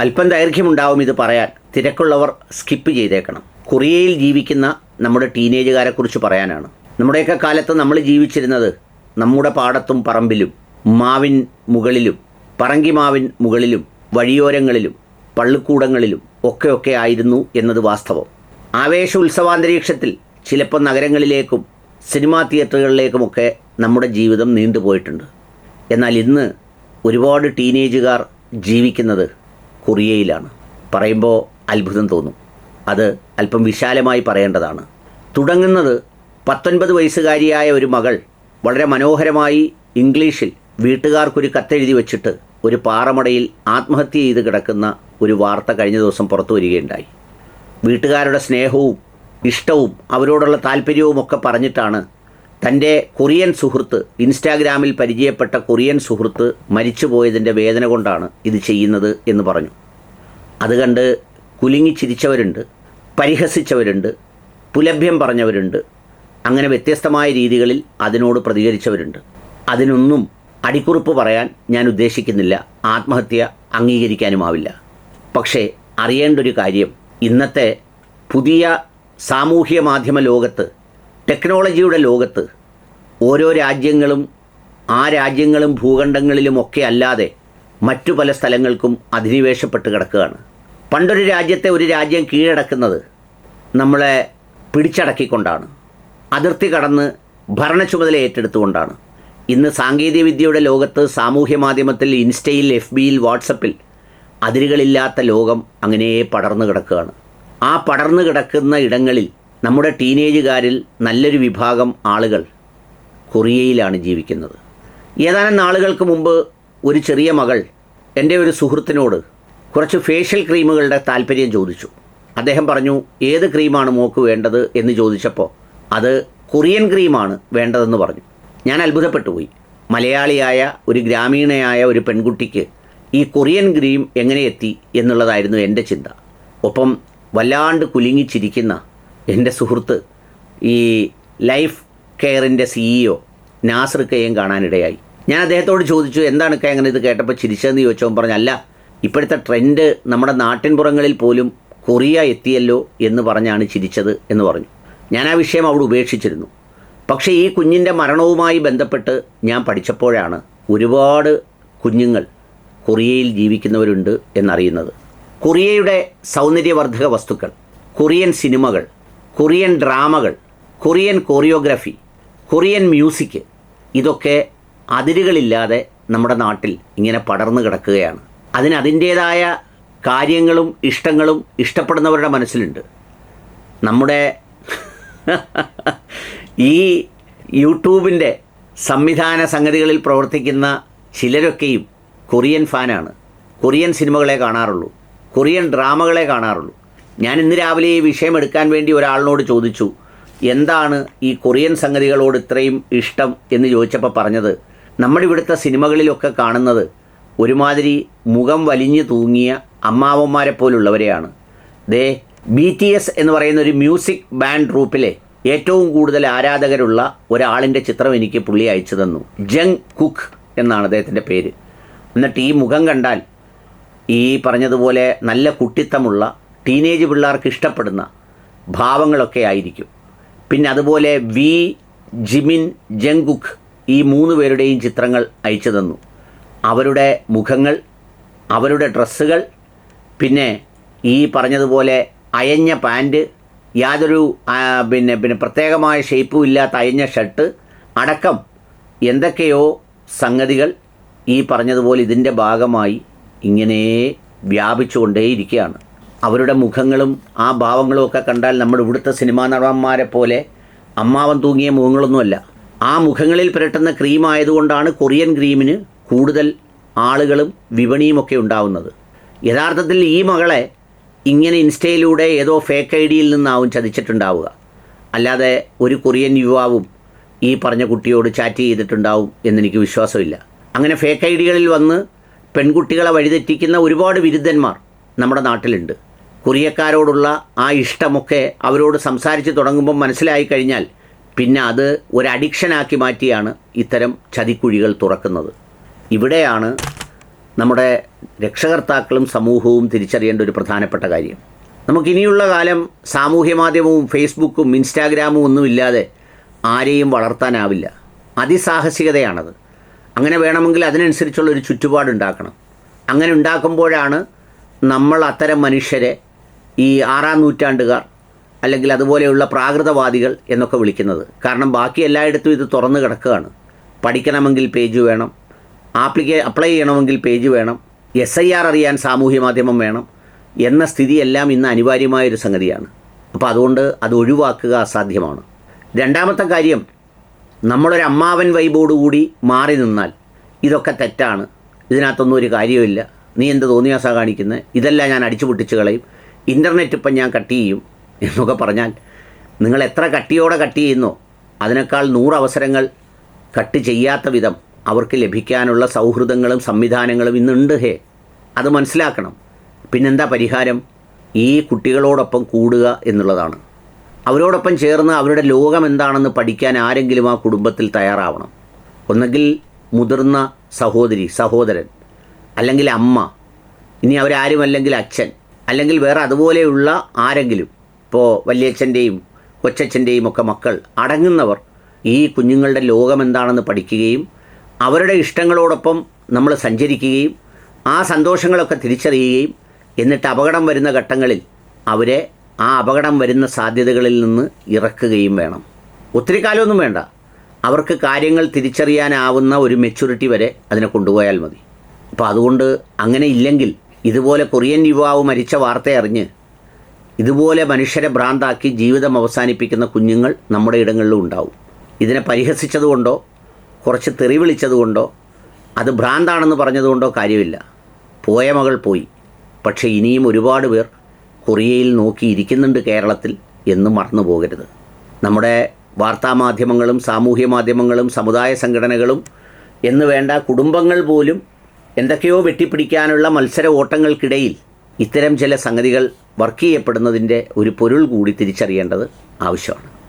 അല്പം ദൈർഘ്യമുണ്ടാവും ഇത് പറയാൻ. തിരക്കുള്ളവർ സ്കിപ്പ് ചെയ്തേക്കണം. കൊറിയയിൽ ജീവിക്കുന്ന നമ്മുടെ ടീനേജുകാരെക്കുറിച്ച് പറയാനാണ്. നമ്മുടെയൊക്കെ കാലത്ത് നമ്മൾ ജീവിച്ചിരുന്നത് നമ്മുടെ പാടത്തും പറമ്പിലും മാവിൻ മുകളിലും പറങ്കിമാവിൻ മുകളിലും വഴിയോരങ്ങളിലും പള്ളിക്കൂടങ്ങളിലും ഒക്കെ ഒക്കെ ആയിരുന്നു എന്നത് വാസ്തവം. ആവേശ ഉത്സവാന്തരീക്ഷത്തിൽ ചിലപ്പോൾ നഗരങ്ങളിലേക്കും സിനിമാ തിയേറ്ററുകളിലേക്കുമൊക്കെ നമ്മുടെ ജീവിതം നീണ്ടുപോയിട്ടുണ്ട്. എന്നാൽ ഇന്ന് ഒരുപാട് ടീനേജുകാർ ജീവിക്കുന്നത് കൊറിയയിലാണ്. പറയുമ്പോൾ അത്ഭുതം തോന്നും. അത് അല്പം വിശാലമായി പറയേണ്ടതാണ്. തുടങ്ങുന്നത് പത്തൊൻപത് വയസ്സുകാരിയായ ഒരു മകൾ വളരെ മനോഹരമായി ഇംഗ്ലീഷിൽ വീട്ടുകാർക്കൊരു കത്തെഴുതി വെച്ചിട്ട് ഒരു പാറമടയിൽ ആത്മഹത്യ ചെയ്ത് കിടക്കുന്ന ഒരു വാർത്ത കഴിഞ്ഞ ദിവസം പുറത്തു വരികയുണ്ടായി. വീട്ടുകാരുടെ സ്നേഹവും ഇഷ്ടവും അവരോടുള്ള താല്പര്യവും ഒക്കെ പറഞ്ഞിട്ടാണ് തന്റെ കൊറിയൻ സുഹൃത്ത് ഇൻസ്റ്റാഗ്രാമിൽ പരിചയപ്പെട്ട കൊറിയൻ സുഹൃത്ത് മരിച്ചുപോയതിന്റെ വേദന കൊണ്ടാണ് ഇത് ചെയ്യുന്നത് എന്ന് പറഞ്ഞു. അത് കണ്ട് കുലുങ്ങിച്ചിരിച്ചവരുണ്ട് പരിഹസിച്ചവരുണ്ട് പുലഭ്യം പറഞ്ഞവരുണ്ട് അങ്ങനെ വ്യത്യസ്തമായ രീതികളിൽ അതിനോട് പ്രതികരിച്ചവരുണ്ട്. അതിനൊന്നും അടിക്കുറിപ്പ് പറയാൻ ഞാൻ ഉദ്ദേശിക്കുന്നില്ല ആത്മഹത്യ അംഗീകരിക്കാനുമാവില്ല. പക്ഷേ അറിയേണ്ട ഒരു കാര്യം ഇന്നത്തെ പുതിയ സാമൂഹ്യ മാധ്യമ ലോകത്ത് ടെക്നോളജിയുടെ ലോകത്ത് ഓരോ രാജ്യങ്ങളും ആ രാജ്യങ്ങളും ഭൂഖണ്ഡങ്ങളിലും ഭൂഖണ്ഡങ്ങളിലുമൊക്കെ അല്ലാതെ മറ്റു പല സ്ഥലങ്ങൾക്കും അധിനിവേശപ്പെട്ട് കിടക്കുകയാണ്. പണ്ടൊരു രാജ്യത്തെ ഒരു രാജ്യം കീഴടക്കുന്നത് നമ്മളെ പിടിച്ചടക്കിക്കൊണ്ടാണ്. അതിർത്തി കടന്ന് ഭരണ ചുമതല ഏറ്റെടുത്തുകൊണ്ടാണ്. ഇന്ന് സാങ്കേതികവിദ്യയുടെ ലോകത്ത് സാമൂഹ്യ മാധ്യമത്തിൽ ഇൻസ്റ്റയിൽ എഫ് ബിയിൽ വാട്സപ്പിൽ അതിരുകളില്ലാത്ത ലോകം അങ്ങനെ പടർന്നു കിടക്കുകയാണ്. ആ പടർന്നു കിടക്കുന്ന ഇടങ്ങളിൽ നമ്മുടെ ടീനേജുകാരിൽ നല്ലൊരു വിഭാഗം ആളുകൾ കൊറിയയിലാണ് ജീവിക്കുന്നത്. ഏതാനും നാളുകൾക്ക് മുമ്പ് ഒരു ചെറിയ മകൾ എന്റെ ഒരു സുഹൃത്തിനോട് കുറച്ച് ഫേഷ്യൽ ക്രീമുകളുടെ താല്പര്യം ചോദിച്ചു. അദ്ദേഹം പറഞ്ഞു ഏത് ക്രീമാണ് മോക്ക് വേണ്ടത്? എന്ന് ചോദിച്ചപ്പോൾ അത് കൊറിയൻ ക്രീമാണ് വേണ്ടതെന്ന് പറഞ്ഞു. ഞാൻ അത്ഭുതപ്പെട്ടു പോയി. മലയാളിയായ ഒരു ഗ്രാമീണയായ ഒരു പെൺകുട്ടിക്ക് ഈ കൊറിയൻ ക്രീം എങ്ങനെ എത്തി എന്നുള്ളതായിരുന്നു എന്റെ ചിന്ത. ഒപ്പം വല്ലാണ്ട് കുലുങ്ങിച്ചിരിക്കുന്ന എന്റെ സുഹൃത്ത് ഈ ലൈഫ് കെയറിന്റെ സിഇഒ നാസർ കെയും കാണാനിടയായി. ഞാൻ അദ്ദേഹത്തോട് ചോദിച്ചു എന്താണ് കെ അങ്ങനെ ഇത് കേട്ടപ്പോൾ ചിരിച്ചതെന്ന് ചോദിച്ചവൻ പറഞ്ഞല്ല ഇപ്പോഴത്തെ ട്രെൻഡ് നമ്മുടെ നാട്ടിൻപുറങ്ങളിൽ പോലും കൊറിയ എത്തിയല്ലോ എന്ന് പറഞ്ഞാണ് ചിരിച്ചത് എന്ന് പറഞ്ഞു. ഞാൻ ആ വിഷയം അവിടെ ഉപേക്ഷിച്ചിരുന്നു. പക്ഷേ ഈ കുഞ്ഞിന്റെ മരണവുമായി ബന്ധപ്പെട്ട് ഞാൻ പഠിച്ചപ്പോഴാണ് ഒരുപാട് കുഞ്ഞുങ്ങൾ കൊറിയയിൽ ജീവിക്കുന്നവരുണ്ട് എന്നറിയുന്നത്. കൊറിയയുടെ സൗന്ദര്യവർദ്ധക വസ്തുക്കൾ കൊറിയൻ സിനിമകൾ കൊറിയൻ ഡ്രാമകൾ കൊറിയൻ കൊറിയോഗ്രഫി കൊറിയൻ മ്യൂസിക് ഇതൊക്കെ അതിരുകളില്ലാതെ നമ്മുടെ നാട്ടിൽ ഇങ്ങനെ പടർന്നു കിടക്കുകയാണ്. അതിന് അതിന്റേതായ കാര്യങ്ങളും ഇഷ്ടങ്ങളും ഇഷ്ടപ്പെടുന്നവരുടെ മനസ്സിലുണ്ട്. നമ്മുടെ ഈ യൂട്യൂബിന്റെ സംവിധാന സംഗതികളിൽ പ്രവർത്തിക്കുന്ന ചിലരൊക്കെയും കൊറിയൻ ഫാനാണ്. കൊറിയൻ സിനിമകളെ കാണാറുള്ളൂ. കൊറിയൻ ഡ്രാമകളെ കാണാറുള്ളൂ. ഞാൻ ഇന്ന് രാവിലെ ഈ വിഷയം എടുക്കാൻ വേണ്ടി ഒരാളിനോട് ചോദിച്ചു എന്താണ് ഈ കൊറിയൻ സംഗതികളോട് ഇത്രയും ഇഷ്ടം? എന്ന് ചോദിച്ചപ്പോൾ പറഞ്ഞത് നമ്മുടെ ഇവിടുത്തെ സിനിമകളിലൊക്കെ കാണുന്നത് ഒരുമാതിരി മുഖം വലിഞ്ഞു തൂങ്ങിയ അമ്മാവന്മാരെ പോലുള്ളവരെയാണ്. ദേ ബി ടി എസ് എന്ന് പറയുന്ന ഒരു മ്യൂസിക് ബാൻഡ് ഗ്രൂപ്പിലെ ഏറ്റവും കൂടുതൽ ആരാധകരുള്ള ഒരാളിന്റെ ചിത്രം എനിക്ക് പുള്ളി അയച്ചു തന്നു. ജങ് കുക്ക് എന്നാണ് അദ്ദേഹത്തിന്റെ പേര്. എന്നിട്ട് ഈ മുഖം കണ്ടാൽ ഈ പറഞ്ഞതുപോലെ നല്ല കുട്ടിത്തമുള്ള ടീനേജ് പിള്ളേർക്ക് ഇഷ്ടപ്പെടുന്ന ഭാവങ്ങളൊക്കെ ആയിരിക്കും. പിന്നെ അതുപോലെ വി ജിമിൻ ജെങ്കുക്ക് ഈ മൂന്ന് പേരുടെയും ചിത്രങ്ങൾ അയച്ചു തന്നു. അവരുടെ മുഖങ്ങൾ അവരുടെ ഡ്രസ്സുകൾ പിന്നെ ഈ പറഞ്ഞതുപോലെ അയഞ്ഞ പാന്റ് യാതൊരു പിന്നെ പിന്നെ പ്രത്യേകമായ ഷേപ്പും ഇല്ലാത്ത അയഞ്ഞ ഷർട്ട് അടക്കം എന്തൊക്കെയോ സംഗതികൾ ഈ പറഞ്ഞതുപോലെ ഇതിന്റെ ഭാഗമായി ഇങ്ങനെ വ്യാപിച്ചുകൊണ്ടേയിരിക്കുകയാണ്. അവരുടെ മുഖങ്ങളും ആ ഭാവങ്ങളും ഒക്കെ കണ്ടാൽ നമ്മുടെ ഇവിടുത്തെ സിനിമാ നടന്മാരെ പോലെ അമ്മാവൻ തൂങ്ങിയ മുഖങ്ങളൊന്നുമല്ല. ആ മുഖങ്ങളിൽ പുരട്ടുന്ന ക്രീം ആയതുകൊണ്ടാണ് കൊറിയൻ ക്രീമിന് കൂടുതൽ ആളുകളും വിപണിയുമൊക്കെ ഉണ്ടാവുന്നത്. യഥാർത്ഥത്തിൽ ഈ മകളെ ഇങ്ങനെ ഇൻസ്റ്റയിലൂടെ ഏതോ ഫേക്ക് ഐ ഡിയിൽ നിന്നാവും ചതിച്ചിട്ടുണ്ടാവുക. അല്ലാതെ ഒരു കൊറിയൻ യുവാവും ഈ പറഞ്ഞ കുട്ടിയോട് ചാറ്റ് ചെയ്തിട്ടുണ്ടാവും എന്നെനിക്ക് വിശ്വാസമില്ല. അങ്ങനെ ഫേക്ക് ഐ ഡികളിൽ വന്ന് പെൺകുട്ടികളെ വഴിതെറ്റിക്കുന്ന ഒരുപാട് വിരുദ്ധന്മാർ നമ്മുടെ നാട്ടിലുണ്ട്. കൊറിയക്കാരോടുള്ള ആ ഇഷ്ടമൊക്കെ അവരോട് സംസാരിച്ച് തുടങ്ങുമ്പോൾ മനസ്സിലായി കഴിഞ്ഞാൽ പിന്നെ അത് ഒരു അഡിക്ഷനാക്കി മാറ്റിയാണ് ഇത്തരം ചതിക്കുഴികൾ തുറക്കുന്നത്. ഇവിടെയാണ് നമ്മുടെ രക്ഷകർത്താക്കളും സമൂഹവും തിരിച്ചറിയേണ്ട ഒരു പ്രധാനപ്പെട്ട കാര്യം. നമുക്കിനിയുള്ള കാലം സാമൂഹ്യ മാധ്യമവും ഫേസ്ബുക്കും ഇൻസ്റ്റാഗ്രാമും ഒന്നുമില്ലാതെ ആരെയും വളർത്താനാവില്ല. അതിസാഹസികതയാണത്. അങ്ങനെ വേണമെങ്കിൽ അതിനനുസരിച്ചുള്ള ഒരു ചുറ്റുപാടുണ്ടാക്കണം. അങ്ങനെ ഉണ്ടാക്കുമ്പോഴാണ് നമ്മൾ അത്തരം മനുഷ്യരെ ഈ ആറാം നൂറ്റാണ്ടുകാർ അല്ലെങ്കിൽ അതുപോലെയുള്ള പ്രാകൃതവാദികൾ എന്നൊക്കെ വിളിക്കുന്നത്. കാരണം ബാക്കി എല്ലായിടത്തും ഇത് തുറന്നു കിടക്കുകയാണ്. പഠിക്കണമെങ്കിൽ പേജ് വേണം. ആപ്ലിക്കേ അപ്ലൈ ചെയ്യണമെങ്കിൽ പേജ് വേണം. എസ് ഐ ആർ അറിയാൻ സാമൂഹ്യ മാധ്യമം വേണം എന്ന സ്ഥിതിയെല്ലാം ഇന്ന് അനിവാര്യമായൊരു സംഗതിയാണ്. അപ്പോൾ അതുകൊണ്ട് അത് ഒഴിവാക്കുക അസാധ്യമാണ്. രണ്ടാമത്തെ കാര്യം നമ്മളൊരു അമ്മാവൻ വൈബോടുകൂടി മാറി നിന്നാൽ ഇതൊക്കെ തെറ്റാണ്. ഇതിനകത്തൊന്നും ഒരു കാര്യമില്ല നീ എന്ത് തോന്നിയാസാ കാണിക്കുന്നത് ഇതെല്ലാം ഞാൻ അടിച്ചു പൊട്ടിച്ച് കളയും. ഇന്റർനെറ്റ് ഇപ്പം ഞാൻ കട്ട് ചെയ്യും എന്നൊക്കെ പറഞ്ഞാൽ നിങ്ങൾ എത്ര കട്ടിയോടെ കട്ട് ചെയ്യുന്നോ അതിനേക്കാൾ നൂറ് അവസരങ്ങൾ കട്ട് ചെയ്യാത്ത വിധം അവർക്ക് ലഭിക്കാനുള്ള സൗഹൃദങ്ങളും സംവിധാനങ്ങളും ഇന്നുണ്ട് ഹേ. അത് മനസ്സിലാക്കണം. പിന്നെന്താ പരിഹാരം? ഈ കുട്ടികളോടൊപ്പം കൂടുക എന്നുള്ളതാണ്. അവരോടൊപ്പം ചേർന്ന് അവരുടെ ലോകം എന്താണെന്ന് പഠിക്കാൻ ആരെങ്കിലും ആ കുടുംബത്തിൽ തയ്യാറാവണം. ഒന്നെങ്കിൽ മുതിർന്ന സഹോദരി സഹോദരൻ അല്ലെങ്കിൽ അമ്മ. ഇനി അവരാരുമല്ലെങ്കിൽ അച്ഛൻ. അല്ലെങ്കിൽ വേറെ അതുപോലെയുള്ള ആരെങ്കിലും ഇപ്പോൾ വല്യച്ഛന്റെയും കൊച്ചച്ഛന്റെയും ഒക്കെ മക്കൾ അടങ്ങുന്നവർ ഈ കുഞ്ഞുങ്ങളുടെ ലോകം എന്താണെന്ന് പഠിക്കുകയും അവരുടെ ഇഷ്ടങ്ങളോടൊപ്പം നമ്മൾ സഞ്ചരിക്കുകയും ആ സന്തോഷങ്ങളൊക്കെ തിരിച്ചറിയുകയും എന്നിട്ട് അപകടം വരുന്ന ഘട്ടങ്ങളിൽ അവരെ ആ അപകടം വരുന്ന സാധ്യതകളിൽ നിന്ന് ഇറക്കുകയും വേണം. ഒത്തിരി കാലമൊന്നും വേണ്ട. അവർക്ക് കാര്യങ്ങൾ തിരിച്ചറിയാനാവുന്ന ഒരു മെച്യൂരിറ്റി വരെ അതിനെ കൊണ്ടുപോയാൽ മതി. അപ്പോൾ അതുകൊണ്ട് അങ്ങനെ ഇല്ലെങ്കിൽ ഇതുപോലെ കൊറിയൻ യുവാവ് മരിച്ച വാർത്ത അറിഞ്ഞ് ഇതുപോലെ മനുഷ്യരെ ഭ്രാന്താക്കി ജീവിതം അവസാനിപ്പിക്കുന്ന കുഞ്ഞുങ്ങൾ നമ്മുടെ ഇടങ്ങളിലും ഉണ്ടാവും. ഇതിനെ പരിഹസിച്ചതുകൊണ്ടോ കുറച്ച് തെറി വിളിച്ചതുകൊണ്ടോ അത് ഭ്രാന്താണെന്ന് പറഞ്ഞതുകൊണ്ടോ കാര്യമില്ല. പോയ മകൾ പോയി. പക്ഷേ ഇനിയും ഒരുപാട് പേർ കൊറിയയിൽ നോക്കിയിരിക്കുന്നുണ്ട് കേരളത്തിൽ എന്ന് മറന്നു പോകരുത്. നമ്മുടെ വാർത്താമാധ്യമങ്ങളും സാമൂഹ്യ മാധ്യമങ്ങളും സമുദായ സംഘടനകളും എന്ന് വേണ്ട കുടുംബങ്ങൾ പോലും എന്തൊക്കെയോ വെട്ടിപ്പിടിക്കാനുള്ള മത്സര ഓട്ടങ്ങൾക്കിടയിൽ ഇത്തരം ചില സംഗതികൾ വർക്ക് ചെയ്യപ്പെടുന്നതിന്റെ ഒരു പൊരുൾ കൂടി തിരിച്ചറിയേണ്ടത് ആവശ്യമാണ്.